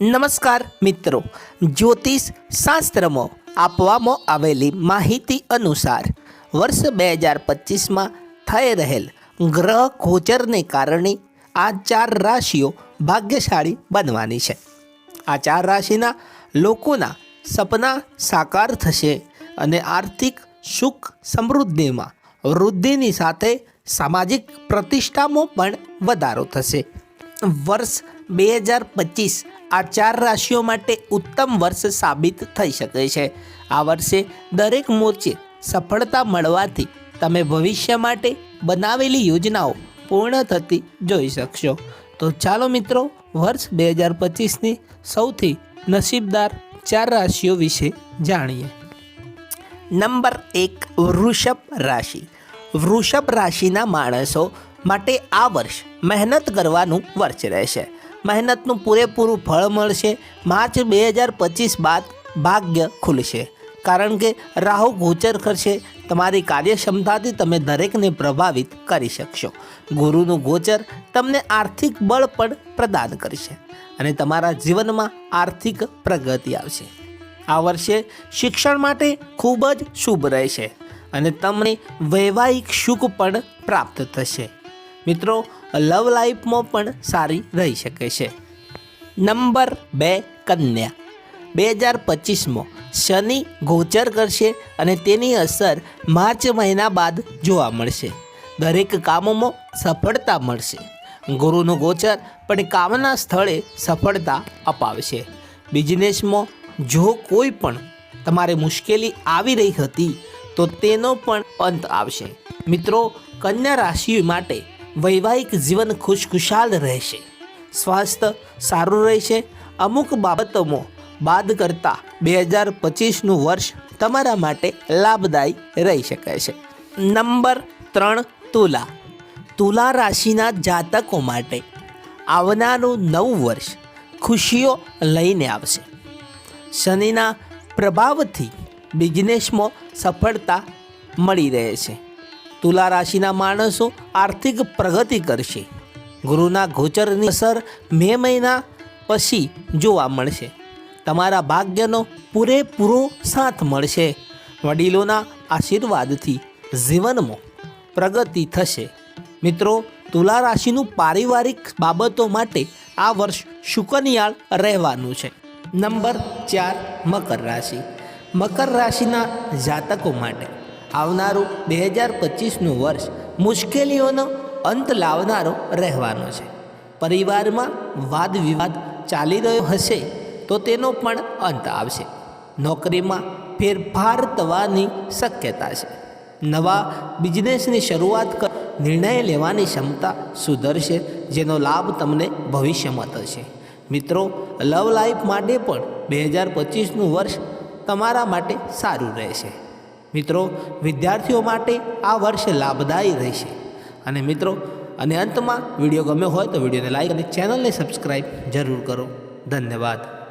નમસ્કાર મિત્રો, જ્યોતિષ શાસ્ત્રમાં આપવામાં આવેલી માહિતી અનુસાર વર્ષ બે હજાર પચીસમાં થઈ રહેલ ગ્રહ ગોચરને કારણે આ ચાર રાશિઓ ભાગ્યશાળી બનવાની છે. આ ચાર રાશિના લોકોના સપના સાકાર થશે અને આર્થિક સુખ સમૃદ્ધિમાં વૃદ્ધિની સાથે સામાજિક પ્રતિષ્ઠામાં પણ વધારો થશે. વર્ષ બે હજાર પચીસ આ ચાર રાશિઓ માટે ઉત્તમ વર્ષ સાબિત થઈ શકે છે. આ વર્ષે દરેક મોરચે સફળતા મળવાથી તમે ભવિષ્ય માટે બનાવેલી યોજનાઓ પૂર્ણ થતી જોઈ શકશો. તો ચાલો મિત્રો, વર્ષ બે હજાર પચીસની સૌથી નસીબદાર ચાર રાશિઓ વિશે જાણીએ. નંબર એક, વૃષભ રાશિ. વૃષભ રાશિના માણસો માટે આ વર્ષ મહેનત કરવાનું વર્ષ રહેશે. મહેનતનું પૂરેપૂરું ફળ મળશે. માર્ચ બે હજાર પચીસ બાદ ભાગ્ય ખુલશે. કારણ કે રાહુ ગોચર કરશે. તમારી કાર્યક્ષમતાથી તમે દરેકને પ્રભાવિત કરી શકશો. ગુરુનું ગોચર તમને આર્થિક બળ પણ પ્રદાન કરશે અને તમારા જીવનમાં આર્થિક પ્રગતિ આવશે. આ વર્ષે શિક્ષણ માટે ખૂબ જ શુભ રહેશે અને તમને વૈવાહિક સુખ પણ પ્રાપ્ત થશે. મિત્રો લવ લાઈફમાં પણ સારી રહી શકે છે. નંબર બે, કન્યા. બે હજાર પચીસમાં શનિ ગોચર કરશે અને તેની અસર માર્ચ મહિના બાદ જોવા મળશે. દરેક કામોમાં સફળતા મળશે. ગુરુનું ગોચર પણ કામના સ્થળે સફળતા અપાવશે. બિઝનેસમાં જો કોઈ પણ તમારે મુશ્કેલી આવી રહી હતી, તો તેનો પણ અંત આવશે. મિત્રો, કન્યા રાશિ માટે વૈવાહિક જીવન ખુશખુશાલ રહેશે. સ્વાસ્થ્ય સારું રહેશે. અમુક બાબતોમાં બાદ કરતાં બે હજાર પચીસનું વર્ષ તમારા માટે લાભદાયી રહી શકે છે. નંબર ત્રણ, તુલા. તુલા રાશિના જાતકો માટે આવનારું નવું વર્ષ ખુશીઓ લઈને આવશે. શનિના પ્રભાવથી બિઝનેસમાં સફળતા મળી રહે છે. તુલા રાશિના માણસો આર્થિક પ્રગતિ કરશે. ગુરુના ગોચરની અસર મે મહિના પછી જોવા મળશે. તમારા ભાગ્યનો પૂરેપૂરો સાથ મળશે. વડીલોના આશીર્વાદથી જીવનમાં પ્રગતિ થશે. મિત્રો, તુલા રાશિનું પારિવારિક બાબતો માટે આ વર્ષ શુકનિયાળ રહેવાનું છે. નંબર ચાર, મકર રાશિ. મકર રાશિના જાતકો માટે આવનારું બે હજાર પચીસનું વર્ષ મુશ્કેલીઓનો અંત લાવનારો રહેવાનો છે. પરિવારમાં વાદ વિવાદ ચાલી રહ્યો હશે તો તેનો પણ અંત આવશે. નોકરીમાં ફેરફાર થવાની શક્યતા છે. નવા બિઝનેસની શરૂઆત કર નિર્ણય લેવાની ક્ષમતા સુધરશે, જેનો લાભ તમને ભવિષ્યમાં થશે. મિત્રો, લવ લાઈફ માટે પણ બે હજાર પચીસનું વર્ષ તમારા માટે સારું રહેશે. મિત્રો, વિદ્યાર્થીઓ માટે આ વર્ષ લાભદાયી રહેશે. અને મિત્રો, અને અંતમાં વીડિયો ગમ્યો હોય તો વિડીયોને લાઈક અને ચેનલને સબસ્ક્રાઈબ જરૂર કરો. ધન્યવાદ.